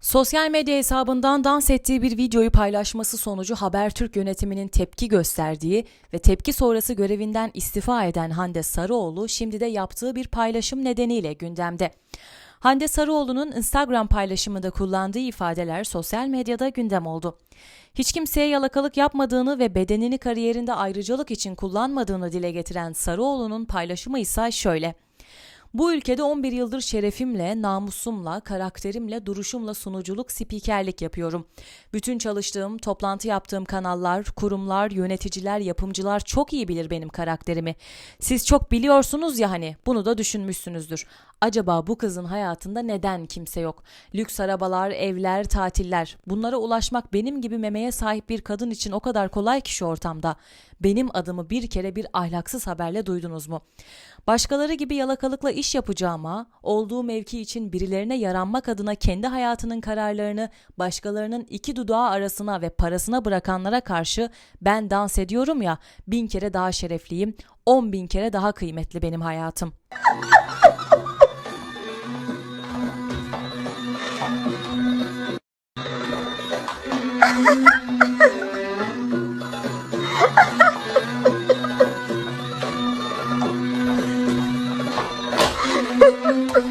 Sosyal medya hesabından dans ettiği bir videoyu paylaşması sonucu Habertürk yönetiminin tepki gösterdiği ve tepki sonrası görevinden istifa eden Hande Sarıoğlu şimdi de yaptığı bir paylaşım nedeniyle gündemde. Hande Sarıoğlu'nun Instagram paylaşımında kullandığı ifadeler sosyal medyada gündem oldu. Hiç kimseye yalakalık yapmadığını ve bedenini kariyerinde ayrıcalık için kullanmadığını dile getiren Sarıoğlu'nun paylaşımı ise şöyle. Bu ülkede 11 yıldır şerefimle, namusumla, karakterimle, duruşumla sunuculuk, spikerlik yapıyorum. Bütün çalıştığım, toplantı yaptığım kanallar, kurumlar, yöneticiler, yapımcılar çok iyi bilir benim karakterimi. Siz çok biliyorsunuz ya hani, bunu da düşünmüşsünüzdür. Acaba bu kızın hayatında neden kimse yok? Lüks arabalar, evler, tatiller. Bunlara ulaşmak benim gibi memeye sahip bir kadın için o kadar kolay ki şu ortamda. Benim adımı bir kere bir ahlaksız haberle duydunuz mu? Başkaları gibi yalakalıkla iş yapacağıma, olduğu mevki için birilerine yaranmak adına kendi hayatının kararlarını başkalarının iki dudağı arasına ve parasına bırakanlara karşı ben dans ediyorum ya bin kere daha şerefliyim, on bin kere daha kıymetli benim hayatım. 嗯嗯嗯